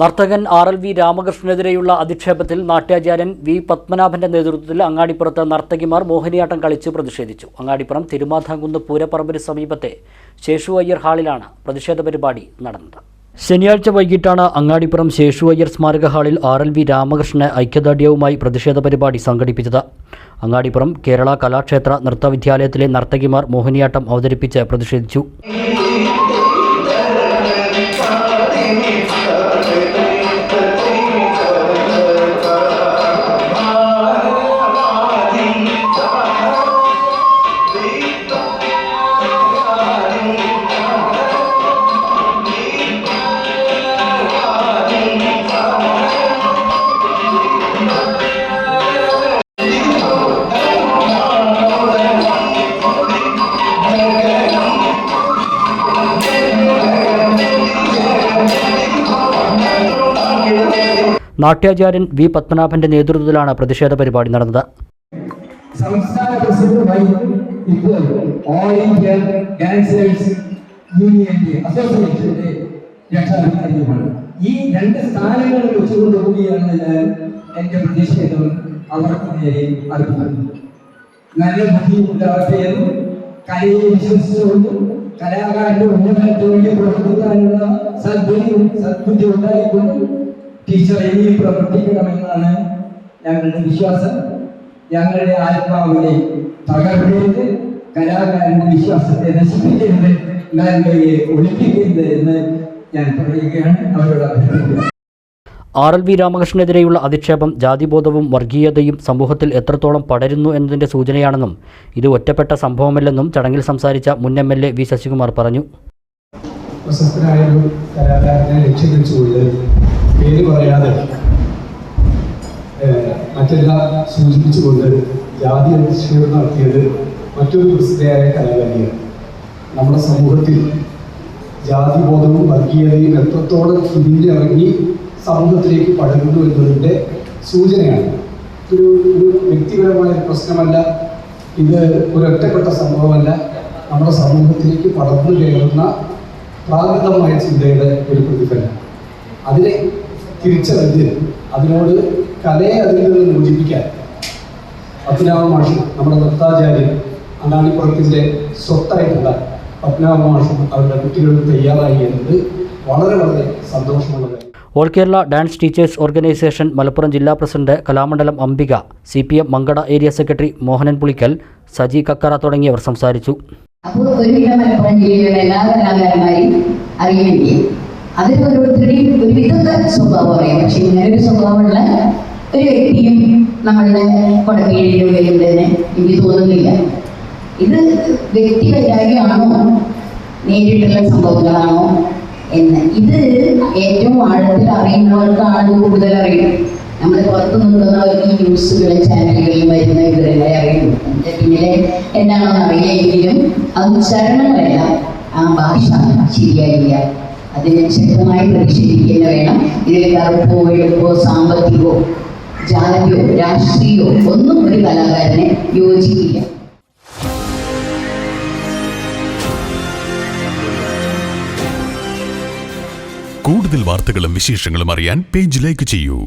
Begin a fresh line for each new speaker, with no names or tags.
നർത്തകൻ R L V രാമകൃഷ്ണനെതിരെയുള്ള അധിക്ഷേപത്തിൽ നാട്യാചാര്യൻ വി പത്മനാഭന്റെ നേതൃത്വത്തിൽ അങ്ങാടിപ്പുറത്ത് നർത്തകിമാർ മോഹിനിയാട്ടം കളിച്ച് പ്രതിഷേധിച്ചു. അങ്ങാടിപ്പുറം തിരുമാധാംകുന്ന് പൂരപ്പറമ്പിന് സമീപത്തെ ശേഷു അയ്യർ ഹാളിലാണ് പ്രതിഷേധ പരിപാടി നടന്നത്. ശനിയാഴ്ച വൈകിട്ടാണ് അങ്ങാടിപ്പുറം ശേഷു അയ്യർ സ്മാരക ഹാളിൽ ആർ എൽ വി രാമകൃഷ്ണന് ഐക്യദാർഢ്യവുമായി പ്രതിഷേധ പരിപാടി സംഘടിപ്പിച്ചത്. അങ്ങാടിപ്പുറം കേരള കലാക്ഷേത്ര നൃത്തവിദ്യാലയത്തിലെ നർത്തകിമാർ മോഹിനിയാട്ടം അവതരിപ്പിച്ച് പ്രതിഷേധിച്ചു. നാട്യാചാര്യൻ വി പത്മനാഭന്റെ നേതൃത്വത്തിലാണ് പ്രതിഷേധ പരിപാടി നടന്നത്.
സംസ്ഥാന അസോസിയേഷന്റെ ഈ രണ്ട് സ്ഥാനങ്ങളിൽ വെച്ചുകൊണ്ട് കൂടിയാണ് ഞാൻ എന്റെ പ്രതിഷേധം അവർക്ക് നേരെ അർപ്പിക്കുന്നത് നല്ല ബുദ്ധി ഉണ്ടാവട്ടെ കലയെ കലാകാരന്റെ ഉന്നമനത്തിന് പ്രവർത്തിക്കാനുള്ള സദ്ബുദ്ധി സദ്ബുദ്ധി ഉണ്ടായിക്കൊണ്ടും ടീച്ചർ ഇനിയും പ്രവർത്തിക്കണമെന്നാണ് ഞങ്ങളുടെ വിശ്വാസം. ഞങ്ങളുടെ ആത്മാവിനെ തകർക്കരുത് കലാകാരന്റെ വിശ്വാസത്തെ നശിപ്പിക്കരുത് നന്മയെ ഒളിപ്പിക്കരുത് എന്ന് ഞാൻ പറയുകയാണ്. അവരോട് അഭ്യർത്ഥിക്കുന്നത്
ആർ എൽ വി രാമകൃഷ്ണനെതിരെയുള്ള അധിക്ഷേപം ജാതിബോധവും വർഗീയതയും സമൂഹത്തിൽ എത്രത്തോളം പടരുന്നു എന്നതിന്റെ സൂചനയാണെന്നും ഇത് ഒറ്റപ്പെട്ട സംഭവമല്ലെന്നും ചടങ്ങിൽ സംസാരിച്ച മുൻ M L A V Sasikumar പറഞ്ഞു.
പ്രശസ്തനായ ഒരു കലാകാരനെ ലക്ഷ്യം വെച്ചുകൊണ്ട് സൂചിപ്പിച്ചുകൊണ്ട് ജാതി അധിഷ്ഠിതം നടത്തിയത് മറ്റൊരു പ്രസിദ്ധയായ കലാകാരിയാണ് നമ്മുടെ സമൂഹത്തിൽ ജാതിബോധവും വർഗീയതയും എത്രത്തോളം തിരിഞ്ഞിറങ്ങി സമൂഹത്തിലേക്ക് പടരുന്നു എന്നതിന്റെ സൂചനയാണ്. ഇതൊരു ഒരു വ്യക്തിപരമായ പ്രശ്നമല്ല. ഇത് ഒരൊറ്റപ്പെട്ട സംഭവമല്ല. നമ്മുടെ സമൂഹത്തിലേക്ക് പടർന്നു കയറുന്ന പ്രാകൃതമായ ചിന്തയുടെ ഒരു പ്രതിഫലനം അതിനെ തിരിച്ചറിഞ്ഞ് അതിനോട് കലയെ അതിൽ നിന്ന് മോചിപ്പിക്കാൻ. പത്മനാഭ മാഷും നമ്മുടെ നൃത്താചാര്യൻ അണ്ണാണിപ്പുറത്തിന്റെ സ്വത്തായിട്ടുള്ള പത്മനാഭ മാഷും അവരുടെ കുട്ടികളും തയ്യാറായി എന്നത് വളരെ വളരെ സന്തോഷമുള്ള കാര്യം.
All Kerala dance teachers organisation Malappuram ജില്ലാ president Kalamandalam Ambika C P M Mankada area secretary Mohanan Pulikkal Saji Kakkara തുടങ്ങിയവർ സംസാരിച്ചു.
അപ്പോൾ ഒരുവിധം മലപ്പുറം ജില്ലയിലുള്ള എല്ലാ കലാകാരന്മാരെയും അറിയുമെങ്കിൽ അതിൽ ഓരോരുത്തരുടെയും ഒരു വിധത്തെ സ്വഭാവം അറിയാം. പക്ഷെ ഇങ്ങനെ ഒരു സ്വഭാവമുള്ള ഒരു വ്യക്തിയും നമ്മളുടെ കൊടക്കീഴിൽ വരുന്നതിന് എനിക്ക് തോന്നുന്നില്ല. ഇത് വ്യക്തി വൈരാഗ്യമാണോ? നേരിട്ടുള്ള സംഭവങ്ങളാണോ? എന്ന്. ഇത് ഏറ്റവും ആഴത്തിൽ അറിയുന്നവർക്കാണ് കൂടുതൽ അറിയും നമ്മൾ പുറത്ത് നിൽക്കുന്നവർക്ക് ഈ ന്യൂസുകളും ചാനലുകളും വരുന്ന വിവരങ്ങളെ അറിയുള്ളൂ അതിന്റെ പിന്നിലെ എന്താണെന്ന് അറിയില്ലെങ്കിലും ആ ഉച്ചാരണങ്ങളല്ല ആ ഭാഷ ശരിയായില്ല. അതിനെ ശക്തമായി പ്രതിഷേധിക്കുന്ന വേണം. ഇതിൽ കറുപ്പോ എഴുപ്പോ സാമ്പത്തികമോ? ജാതിയോ രാഷ്ട്രീയമോ ഒന്നും ഒരു കലാകാരനെ യോജിക്കില്ല.
കൂടുതൽ വാർത്തകളും വിശേഷങ്ങളും അറിയാൻ പേജ് ലൈക്ക് ചെയ്യൂ.